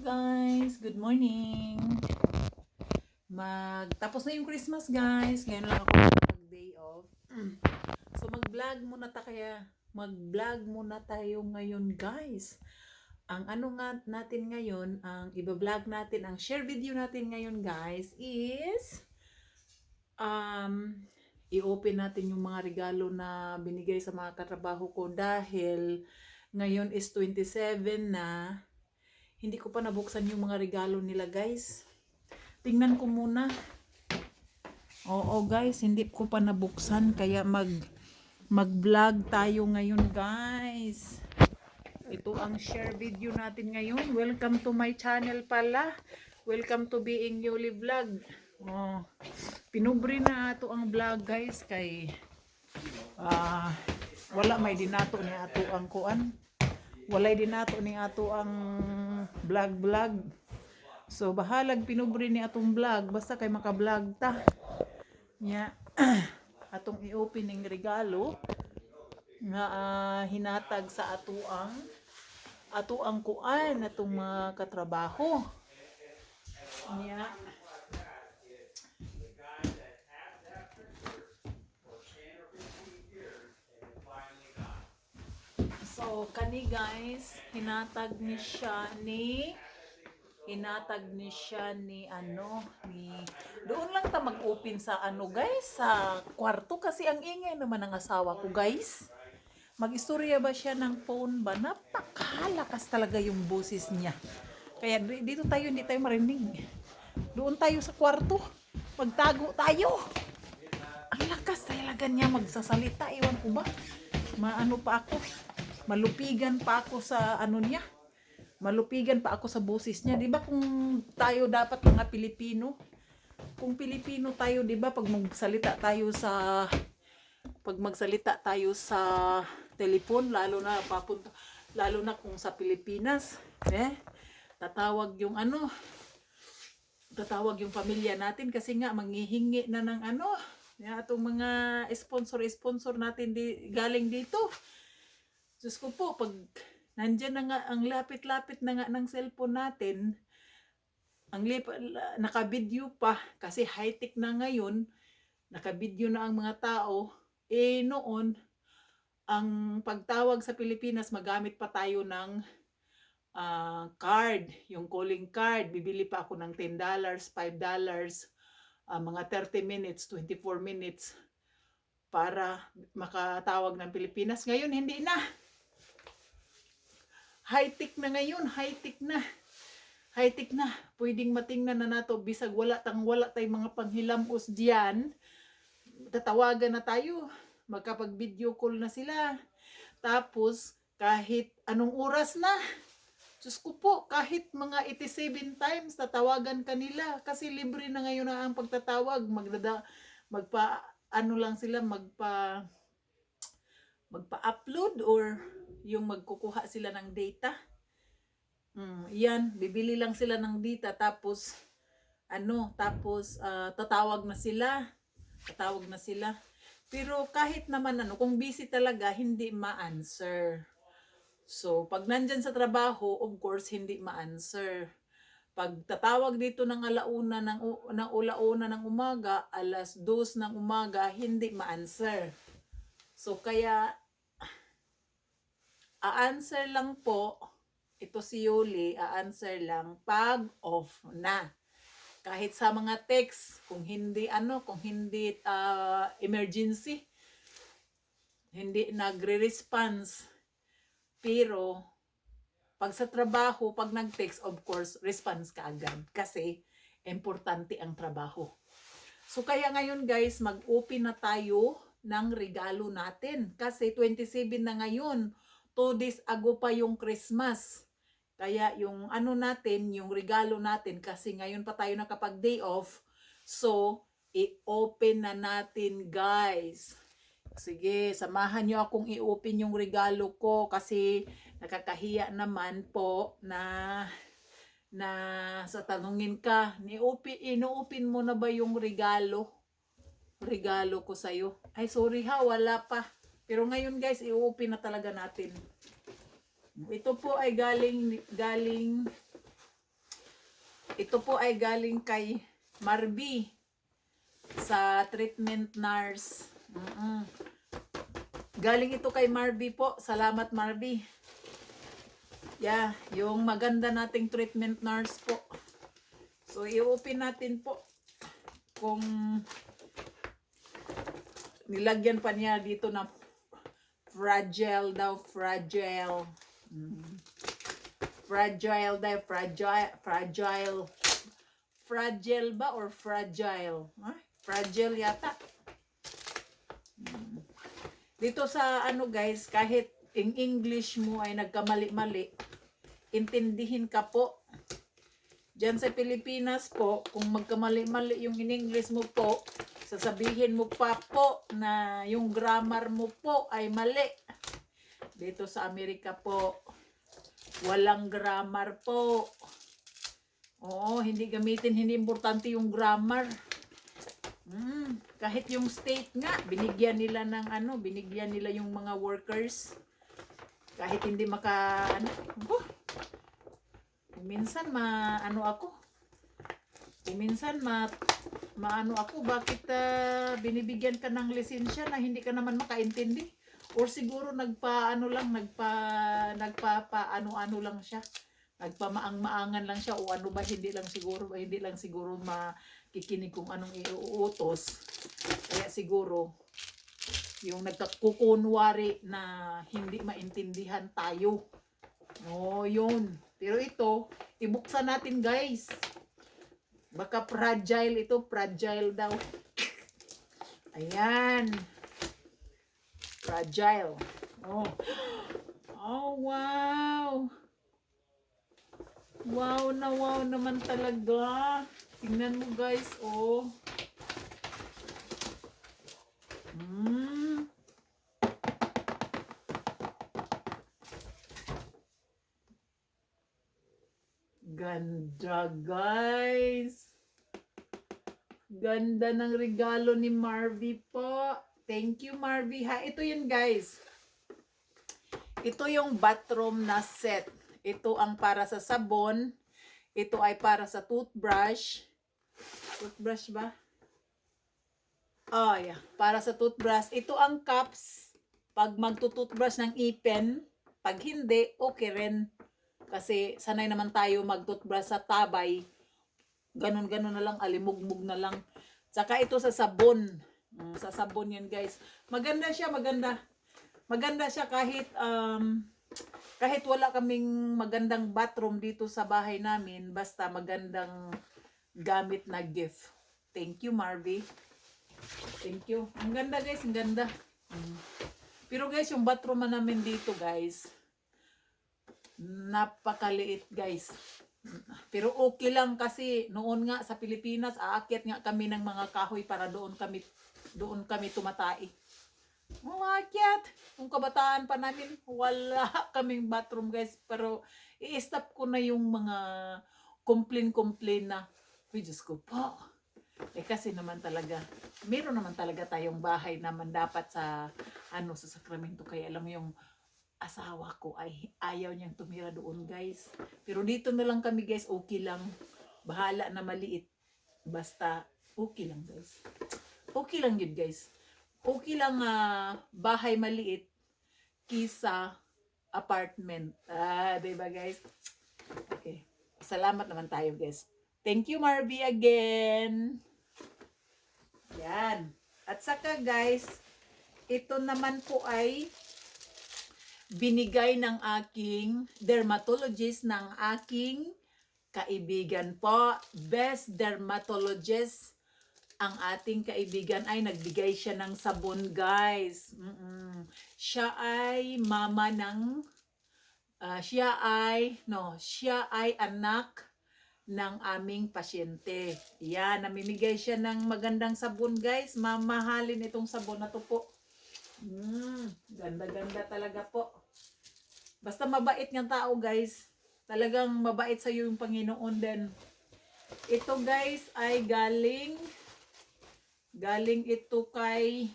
guys! Good morning! Magtapos na yung Christmas guys. Ngayon lang ako mag day off. So mag-vlog muna ta kaya mag-vlog muna tayo ngayon guys. Ang ano nga natin ngayon, ang iba-vlog natin, ang share video natin ngayon guys is um i-open natin yung mga regalo na binigay sa mga katrabaho ko dahil ngayon is 27 na hindi ko pa nabuksan yung mga regalo nila guys. Tingnan ko muna. Oo guys, hindi ko pa nabuksan kaya mag mag-vlog tayo ngayon guys. Ito ang share video natin ngayon. Welcome to my channel pala. Welcome to Being Yuli Vlog. Oh, pinubri na ato ang vlog guys kay ah wala may dinato ni ato ang kuan walay din nato ni ato ang vlog vlog so bahalag pinubri ni atong vlog basta kay maka-vlog ta. Nya atong i-opening regalo nga ah, hinatag sa ato ang ato ang kuan atong mga katrabaho. Nya So, kani guys, hinatag ni siya ni hinatag ni siya ni ano ni doon lang ta mag-open sa ano guys sa kwarto kasi ang ingay naman ng asawa ko guys. Mag-istorya ba siya ng phone ba? Napakalakas talaga yung boses niya. Kaya di- dito tayo hindi tayo marinig. Doon tayo sa kwarto magtago tayo. Ang lakas talaga niya magsasalita iwan ko ba? Maano pa ako malupigan pa ako sa ano niya. Malupigan pa ako sa boses niya. Di ba kung tayo dapat mga Pilipino? Kung Pilipino tayo di ba pag magsalita tayo sa pag magsalita tayo sa telepon lalo na papunta lalo na kung sa Pilipinas eh tatawag yung ano tatawag yung pamilya natin kasi nga manghihingi na ng ano yung atong mga sponsor sponsor natin di, galing dito Diyos ko po, pag nandyan na nga, ang lapit-lapit na nga ng cellphone natin, ang lip, la- naka-video pa, kasi high-tech na ngayon, naka-video na ang mga tao, eh noon, ang pagtawag sa Pilipinas, magamit pa tayo ng ah, card, yung calling card, bibili pa ako ng $10, $5, ah, mga 30 minutes, 24 minutes, para makatawag ng Pilipinas. Ngayon, hindi na high-tech na ngayon, high-tech na. High-tech na. Pwedeng matingnan na nato bisag wala tang wala tay mga panghilamos diyan. Tatawagan na tayo. Magkapag-video call na sila. Tapos kahit anong oras na. Diyos ko po, kahit mga 87 times tatawagan kanila kasi libre na ngayon na ang pagtatawag. Magdada, magpa, ano lang sila, magpa, magpa-upload or yung magkukuha sila ng data. Mm, yan, bibili lang sila ng data tapos ano, tapos ah, tatawag na sila. Tatawag na sila. Pero kahit naman ano, kung busy talaga, hindi ma-answer. So, pag nandyan sa trabaho, of course, hindi ma-answer. Pag tatawag dito ng alauna ng, ng ulauna ng umaga, alas dos ng umaga, hindi ma-answer. So, kaya a-answer lang po, ito si Yuli, a-answer lang pag off na. Kahit sa mga text, kung hindi ano, kung hindi ah, emergency, hindi nagre-response. Pero, pag sa trabaho, pag nag-text, of course, response ka agad. Kasi, importante ang trabaho. So, kaya ngayon guys, mag-open na tayo ng regalo natin. Kasi 27 na ngayon, two days ago pa yung Christmas. Kaya yung ano natin, yung regalo natin, kasi ngayon pa tayo nakapag day off. So, i-open na natin guys. Sige, samahan nyo akong i-open yung regalo ko kasi nakakahiya naman po na na sa tanungin ka, ni-open, ino-open mo na ba yung regalo? Regalo ko sa'yo. Ay, sorry ha, wala pa. Pero ngayon guys, i-open na talaga natin. Ito po ay galing galing Ito po ay galing kay Marby sa treatment nurse. Mm-mm. Galing ito kay Marby po. Salamat Marby. Yeah, yung maganda nating treatment nurse po. So, i-open natin po kung nilagyan pa niya dito na fragile daw, fragile. Mm. Fragile daw, fragile, fragile. Fragile ba or fragile? Huh? Fragile yata. Mm. Dito sa ano guys, kahit in English mo ay nagkamali-mali, intindihin ka po. Diyan sa Pilipinas po, kung magkamali-mali yung in English mo po, sasabihin mo pa po na yung grammar mo po ay mali. Dito sa Amerika po, walang grammar po. Oo, hindi gamitin, hindi importante yung grammar. Hmm, kahit yung state nga, binigyan nila ng ano, binigyan nila yung mga workers. Kahit hindi maka, ano, oh, minsan ma, ano ako, minsan ma, maano ako, bakit ah, binibigyan ka ng lisensya na hindi ka naman makaintindi? Or siguro nagpa, ano lang, nagpa, nagpa, pa, ano-ano lang siya. Nagpamaang-maangan lang siya o ano ba, hindi lang siguro, hindi lang siguro makikinig kung anong iuutos. Kaya siguro, yung nagkakukunwari na hindi maintindihan tayo. Oh, yun. Pero ito, ibuksan natin guys. Baka fragile ito, fragile daw. Ayan. Fragile. Oh. Oh, wow. Wow na wow naman talaga. Tingnan mo guys, oh. Mm. Ganda guys. Ganda ng regalo ni Marvy po. Thank you Marvy ha. Ito yun guys. Ito yung bathroom na set. Ito ang para sa sabon. Ito ay para sa toothbrush. Toothbrush ba? Oh, yeah. Para sa toothbrush. Ito ang cups. Pag magtutoothbrush ng ipin, pag hindi, okay rin. Kasi sanay naman tayo magtoothbrush sa tabay. Ganon-ganon na lang, alimugmug na lang. Saka ito sa sabon. Mm, sa sabon yan guys. Maganda siya, maganda. Maganda siya kahit um, kahit wala kaming magandang bathroom dito sa bahay namin, basta magandang gamit na gift. Thank you, Marvy. Thank you. Ang ganda guys, ang ganda. Mm. Pero guys, yung bathroom namin dito guys, napakaliit guys. Pero okay lang kasi noon nga sa Pilipinas, aakyat nga kami ng mga kahoy para doon kami doon kami tumatai. Umakyat. Kung kabataan pa namin, wala kaming bathroom guys. Pero i-stop ko na yung mga complain-complain na, Uy, Diyos ko po. Eh kasi naman talaga, meron naman talaga tayong bahay naman dapat sa, ano, sa Sacramento. Kaya alam mo yung asawa ko ay ayaw niyang tumira doon guys. Pero dito na lang kami guys, okay lang. Bahala na maliit. Basta okay lang guys. Okay lang yun guys. Okay lang ah, bahay maliit kisa apartment. Ah, 'di ba guys? Okay. Salamat naman tayo guys. Thank you Marby again. Yan. At saka guys, ito naman po ay binigay ng aking dermatologist ng aking kaibigan po. Best dermatologist ang ating kaibigan ay nagbigay siya ng sabon guys. Mm-mm. Siya ay mama ng ah, siya ay no, siya ay anak ng aming pasyente. Yan, namimigay siya ng magandang sabon guys. Mamahalin itong sabon na to po. Mm, ganda-ganda talaga po. Basta mabait ng tao guys. Talagang mabait sa iyo yung Panginoon din. Ito guys ay galing galing ito kay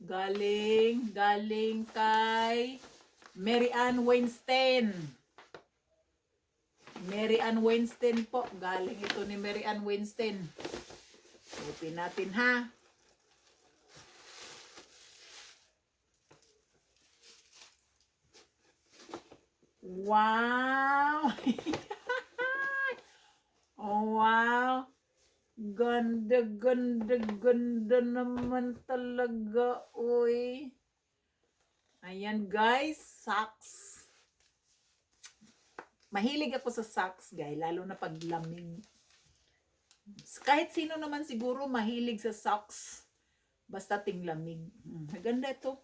galing galing kay Mary Ann Weinstein. Mary Ann Winston po. Galing ito ni Mary Ann Winston. Open natin ha. Wow! oh, wow! Ganda, ganda, ganda naman talaga, uy. Ayan, guys, socks. Mahilig ako sa socks, guys, lalo na pag lamig. Kahit sino naman siguro mahilig sa socks. Basta ting lamig. Hmm, Maganda ito.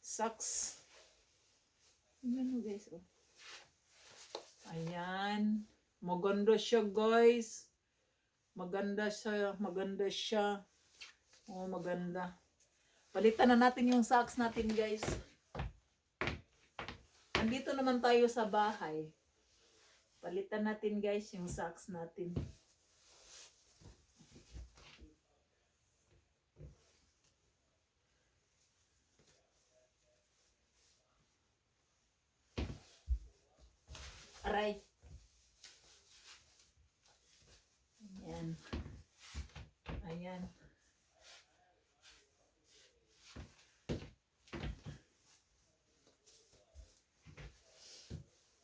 Socks. Ano guys, oh. Ayan. Maganda siya, guys. Maganda siya. Maganda siya. Oh, maganda. Palitan na natin yung socks natin, guys. Nandito naman tayo sa bahay. Palitan natin, guys, yung socks natin. Aray. Ayan. Ayan.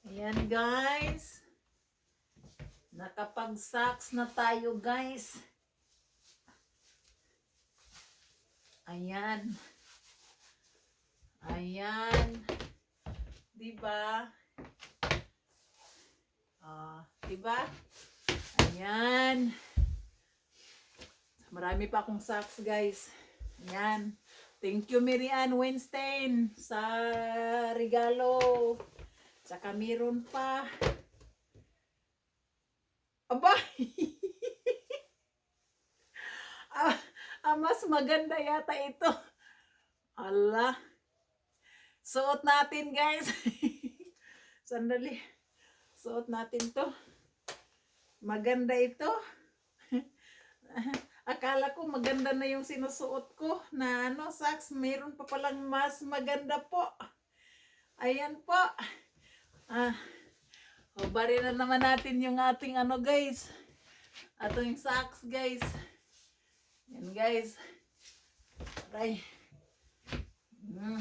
Ayan guys. Nakapag-socks na tayo guys. Ayan. Ayan. Diba? Ah, diba? Ayan. Marami pa akong socks, guys. Ayan. Thank you, Mary Ann Weinstein, sa regalo. Tsaka meron pa. Aba! ah, ah, mas maganda yata ito. Ala. Suot natin, guys. Sandali. Suot natin to. Maganda ito. Akala ko maganda na yung sinusuot ko na ano, socks. Meron pa palang mas maganda po. Ayan po. Ah, Hubari na naman natin yung ating ano guys. Ating socks guys. Yan guys. Aray. Hmm.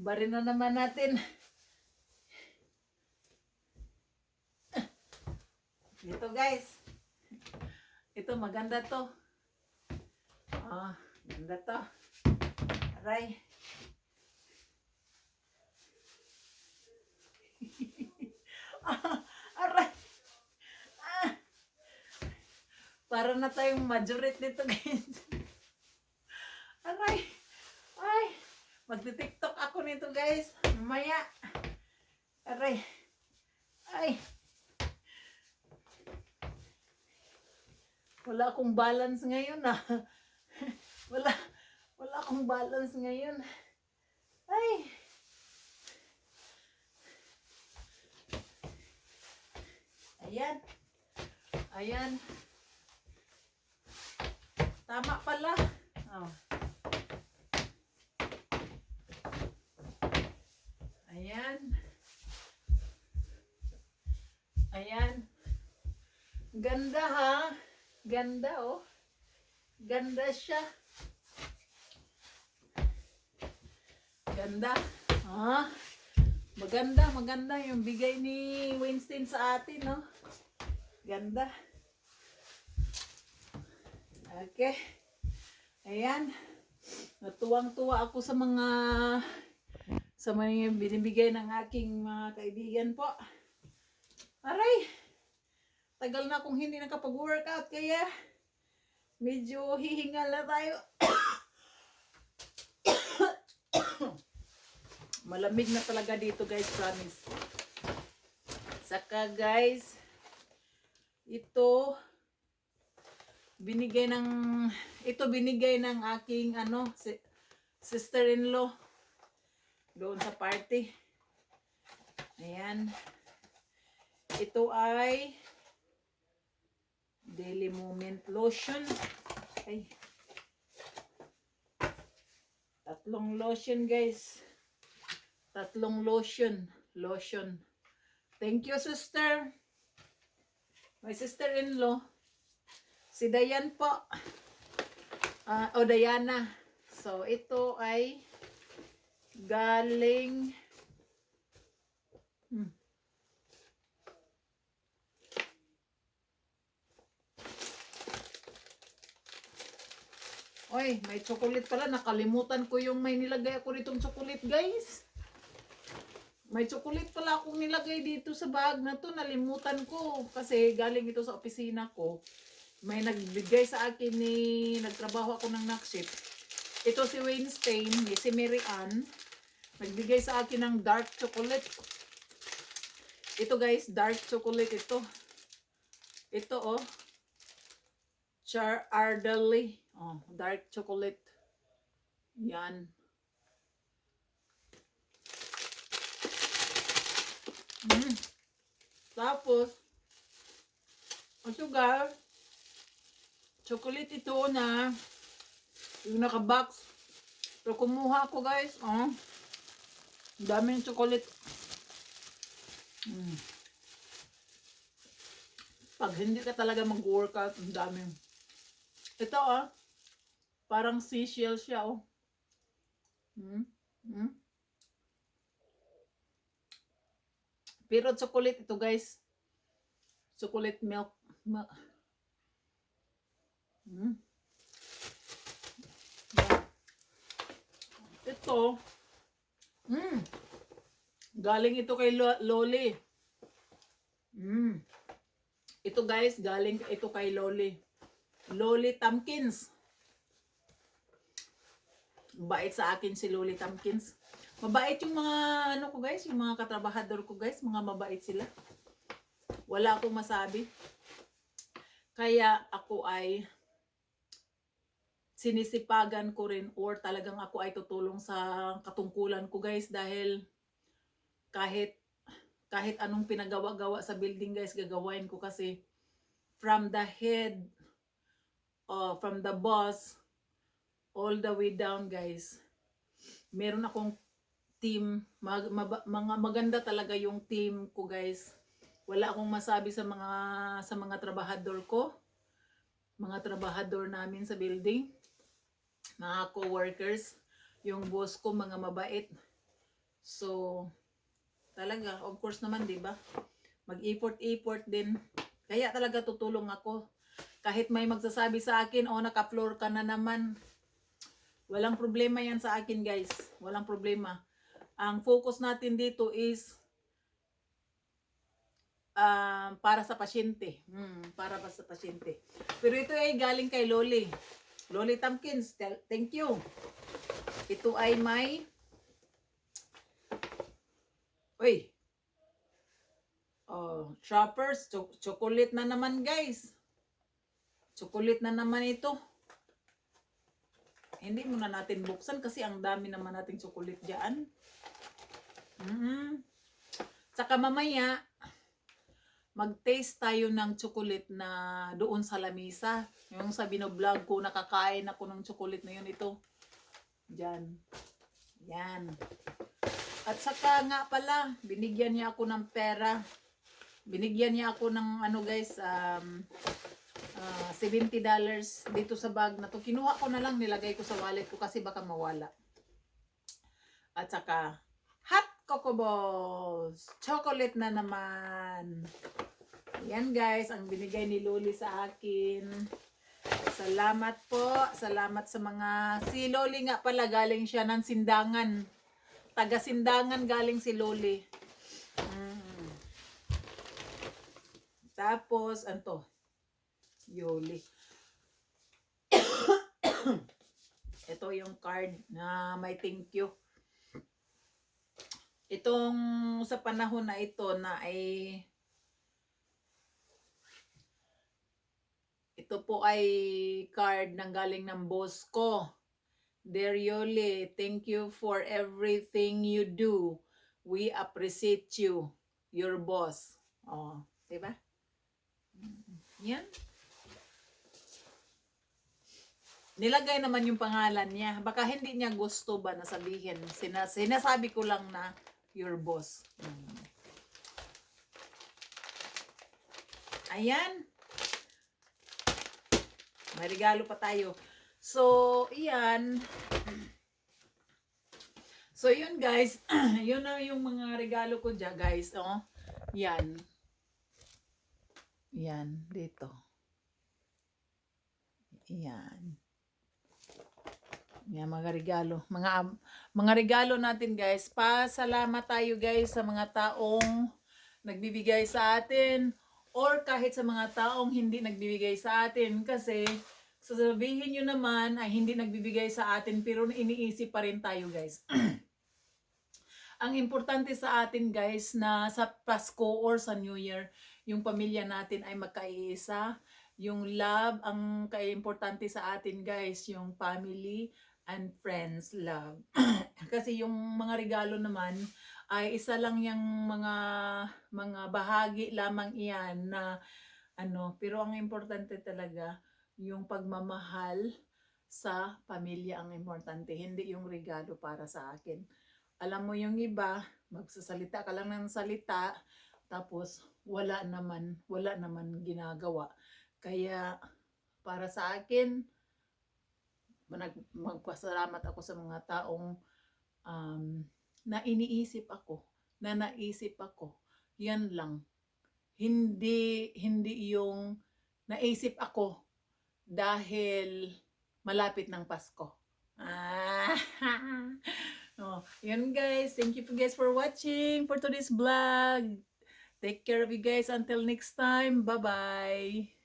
Hubari na naman natin. Ito guys. Ito maganda to. Ah, ganda to. Aray. ah, aray. Ah. Para na tayong majority nito guys. Aray. Ay. Magti-tiktok ako nito guys. Mamaya. Aray. Ay. Wala akong balance ngayon ah. wala, wala akong balance ngayon. Ay. Ayan. Ayan. Tama pala. Oh. Ayan. Ayan. Ganda ha. Ganda oh. Ganda siya. Ganda. Ah. Maganda, maganda yung bigay ni Winston sa atin, no? Ganda. Okay. Ayan. Natuwang-tuwa ako sa mga sa mga binibigay ng aking mga kaibigan po. Aray! Tagal na akong hindi nakapag-workout kaya medyo hihingal na tayo. Malamig na talaga dito guys, promise. Saka guys, ito binigay ng ito binigay ng aking ano si, sister-in-law doon sa party. Ayan. Ito ay Daily Moment Lotion. Ay. Tatlong lotion, guys. Tatlong lotion. Lotion. Thank you, sister. My sister-in-law. Si Dayan po. Ah, o Diana. So, ito ay galing Oy, may chocolate pala. Nakalimutan ko yung may nilagay ako ditong chocolate, guys. May chocolate pala akong nilagay dito sa bag na to. Nalimutan ko. Kasi galing ito sa opisina ko. May nagbigay sa akin ni... Nagtrabaho ako ng naksip. Ito si Weinstein, si Mary Ann. Nagbigay sa akin ng dark chocolate. Ito guys, dark chocolate ito. Ito oh. Char Ardally. Oh, dark chocolate. Yan. Mm. Tapos, ang sugar, chocolate ito na yung naka-box. Pero kumuha ako guys, oh. Ang dami ng chocolate. Mm. Pag hindi ka talaga mag-workout, ang dami. Ito ah, parang seashell siya oh. Mm. Mm. Pero chocolate ito guys. Chocolate milk. Mm. Yan. Ito, mm, galing ito kay Lo- Loli. Mm. Ito guys, galing ito kay Loli. Loli Tamkins. Bait sa akin si Loli Tamkins. Mabait yung mga ano ko guys, yung mga katrabahador ko guys, mga mabait sila. Wala akong masabi. Kaya ako ay sinisipagan ko rin or talagang ako ay tutulong sa katungkulan ko guys dahil kahit kahit anong pinagawa-gawa sa building guys gagawain ko kasi from the head uh, from the boss all the way down guys meron akong team mag, maba- mga maganda talaga yung team ko guys wala akong masabi sa mga sa mga trabahador ko mga trabahador namin sa building mga co-workers, yung boss ko mga mabait. So, talaga, of course naman, di ba? Mag-effort-effort din. Kaya talaga tutulong ako. Kahit may magsasabi sa akin, oh, naka-floor ka na naman. Walang problema yan sa akin, guys. Walang problema. Ang focus natin dito is ah, para sa pasyente. Hmm, para pa sa pasyente. Pero ito ay galing kay Loli. Loli Tamkins, thank you. Ito ay may Uy. Oh, shoppers, cho- chocolate na naman, guys. Chocolate na naman ito. Hindi muna natin buksan kasi ang dami naman nating chocolate diyan. Mhm. Saka mamaya, mag-taste tayo ng chocolate na doon sa lamisa. Yung sa binoblog ko, nakakain ako ng chocolate na yun. Ito. Diyan. Yan. At saka nga pala, binigyan niya ako ng pera. Binigyan niya ako ng ano guys, um, ah, $70 dito sa bag na to. Kinuha ko na lang, nilagay ko sa wallet ko kasi baka mawala. At saka, hot cocoa balls. Chocolate na naman. Yan guys, ang binigay ni Loli sa akin. Salamat po. Salamat sa mga... Si Loli nga pala, galing siya ng sindangan. Taga sindangan galing si Loli. Mm. Tapos, anto? Yoli. Ito yung card na may thank you. Itong sa panahon na ito na ay ito po ay card ng galing ng boss ko. Dear Yoli, thank you for everything you do. We appreciate you, your boss. Oh, 'di ba? Yan. Nilagay naman yung pangalan niya. Baka hindi niya gusto ba na sabihin. Sina, sinasabi ko lang na your boss. Mm. Ayan. May regalo pa tayo. So, iyan. So, yun guys. yun na yung mga regalo ko dyan guys. Oh. Yan. Yan. Dito. Yan. Yan, mga regalo. Mga, mga regalo natin guys. Pasalamat tayo guys sa mga taong nagbibigay sa atin or kahit sa mga taong hindi nagbibigay sa atin kasi sasabihin nyo naman ay hindi nagbibigay sa atin pero iniisip pa rin tayo guys. Ang importante sa atin guys na sa Pasko or sa New Year, yung pamilya natin ay magkaisa. Yung love, ang kaya-importante sa atin guys, yung family and friends love. Kasi yung mga regalo naman ay isa lang yung mga mga bahagi lamang iyan na ano, pero ang importante talaga yung pagmamahal sa pamilya ang importante, hindi yung regalo para sa akin. Alam mo yung iba, magsasalita ka lang ng salita, tapos wala naman, wala naman ginagawa. Kaya para sa akin, manag- magpasalamat ako sa mga taong um, na iniisip ako, na naisip ako. Yan lang. Hindi hindi yung naisip ako dahil malapit ng Pasko. Ah. oh, yun guys. Thank you guys for watching for today's vlog. Take care of you guys until next time. Bye-bye.